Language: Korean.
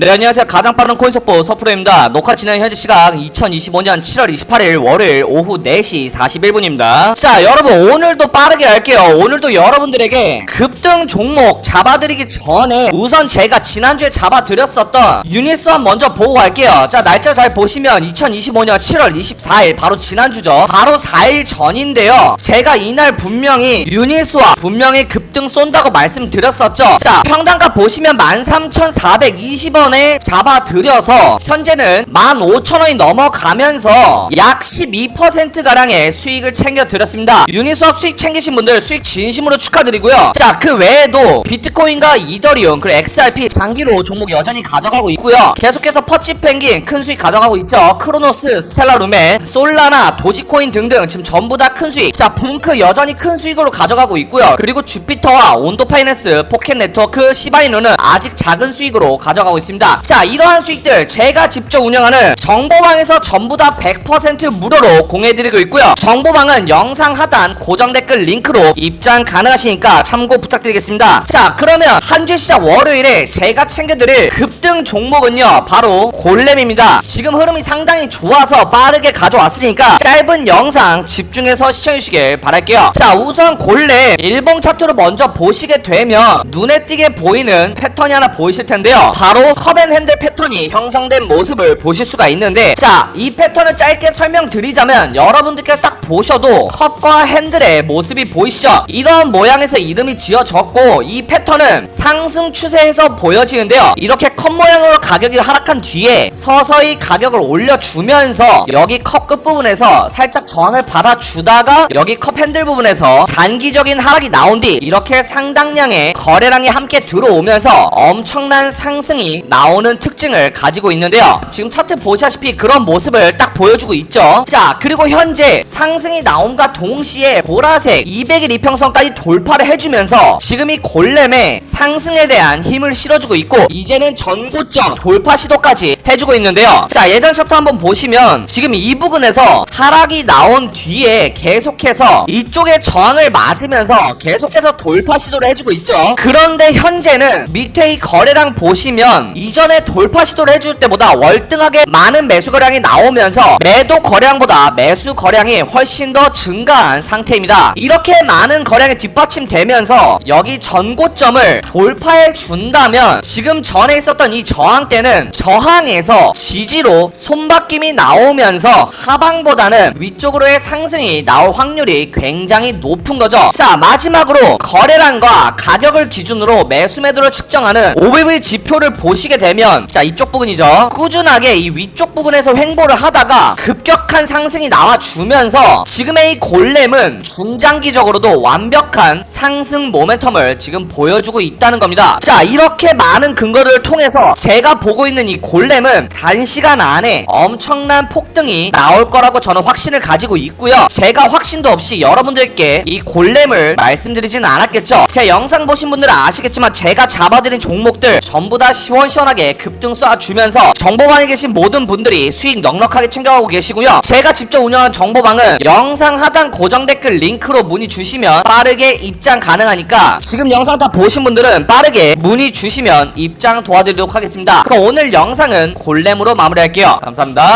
네 안녕하세요. 가장 빠른 코인 속보 서프로입니다. 녹화 진행 현재 시각 2025년 7월 28일 월요일 오후 4시 41분입니다. 자 여러분 오늘도 빠르게 할게요. 오늘도 여러분들에게 급등 종목 잡아드리기 전에 우선 제가 지난주에 잡아드렸었던 유니스완 먼저 보고 갈게요. 자 날짜 잘 보시면 2025년 7월 24일 바로 지난주죠. 바로 4일 전인데요. 제가 이날 분명히 유니스완 분명히 급등 쏜다고 말씀드렸었죠. 자 평단가 보시면 13,420원 에 잡아드려서 현재는 15,000원이 넘어가면서 약 12%가량의 수익을 챙겨드렸습니다. 유니스왑 수익 챙기신 분들 수익 진심으로 축하드리고요. 자 그 외에도 비트코인과 이더리움 그리고 XRP 장기로 종목 여전히 가져가고 있고요. 계속해서 퍼치 펭귄 큰 수익 가져가고 있죠. 크로노스 스텔라루멘 솔라나 도지코인 등등 지금 전부 다 큰 수익. 자 붕크 여전히 큰 수익으로 가져가고 있고요. 그리고 주피터와 온도 파이낸스 포켓 네트워크 시바이누는 아직 작은 수익으로 가져가고 있습니다 자 이러한 수익들 제가 직접 운영하는 정보방에서 전부 다 100% 무료로 공유해드리고 있고요. 정보방은 영상 하단 고정 댓글 링크로 입장 가능하시니까 참고 부탁드리겠습니다. 자 그러면 한 주 시작 월요일에 제가 챙겨드릴 급등 종목은요 바로 골렘입니다. 지금 흐름이 상당히 좋아서 빠르게 가져왔으니까 짧은 영상 집중해서 시청해주시길 바랄게요. 자 우선 골렘 일봉 차트로 먼저 보시게 되면 눈에 띄게 보이는 패턴이 하나 보이실 텐데요. 바로 컵앤핸들 패턴이 형성된 모습을 보실 수가 있는데 자 이 패턴을 짧게 설명드리자면 여러분들께서 딱 보셔도 컵과 핸들의 모습이 보이시죠? 이런 모양에서 이름이 지어졌고 이 패턴은 상승 추세에서 보여지는데요. 이렇게 컵 모양으로 가격이 하락한 뒤에 서서히 가격을 올려주면서 여기 컵 끝부분에서 살짝 저항을 받아주다가 여기 컵 핸들 부분에서 단기적인 하락이 나온 뒤 이렇게 상당량의 거래량이 함께 들어오면서 엄청난 상승이 나 오는 특징을 가지고 있는데요. 지금 차트 보시다시피 그런 모습을 딱 보여주고 있죠. 자 그리고 현재 상승이 나옴과 동시에 보라색 200일 이평선까지 돌파를 해주면서 지금 이 골렘의 상승에 대한 힘을 실어주고 있고 이제는 전고점 돌파 시도까지 해주고 있는데요. 자 예전 차트 한번 보시면 지금 이 부분에서 하락이 나온 뒤에 계속해서 이쪽에 저항을 맞으면서 계속해서 돌파 시도를 해주고 있죠. 그런데 현재는 밑에 이 거래량 보시면 이 전에 돌파 시도를 해줄 때보다 월등하게 많은 매수 거량이 나오면서 매도 거량보다 매수 거량이 훨씬 더 증가한 상태입니다. 이렇게 많은 거량이 뒷받침되면서 여기 전고점을 돌파해 준다면 지금 전에 있었던 이 저항대는 저항에서 지지로 손바뀜이 나오면서 하방보다는 위쪽으로의 상승이 나올 확률이 굉장히 높은 거죠. 자 마지막으로 거래량과 가격을 기준으로 매수 매도를 측정하는 OBV 지표를 보시 게 되면 자 이쪽 부분이죠. 꾸준하게 이 위쪽 부분에서 횡보를 하다가 급격한 상승이 나와주면서 지금의 이 골렘은 중장기적으로도 완벽한 상승 모멘텀을 지금 보여주고 있다는 겁니다. 자 이렇게 많은 근거를 통해서 제가 보고 있는 이 골렘은 단시간 안에 엄청난 폭등이 나올 거라고 저는 확신을 가지고 있고요. 제가 확신도 없이 여러분들께 이 골렘을 말씀드리진 않았겠죠. 제 영상 보신 분들은 아시겠지만 제가 잡아드린 종목들 전부 다 시원 시원하게 급등 쏴주면서 정보방에 계신 모든 분들이 수익 넉넉하게 챙겨가고 계시고요. 제가 직접 운영한 정보방은 영상 하단 고정 댓글 링크로 문의 주시면 빠르게 입장 가능하니까 지금 영상 다 보신 분들은 빠르게 문의 주시면 입장 도와드리도록 하겠습니다. 그럼 오늘 영상은 골렘으로 마무리할게요. 감사합니다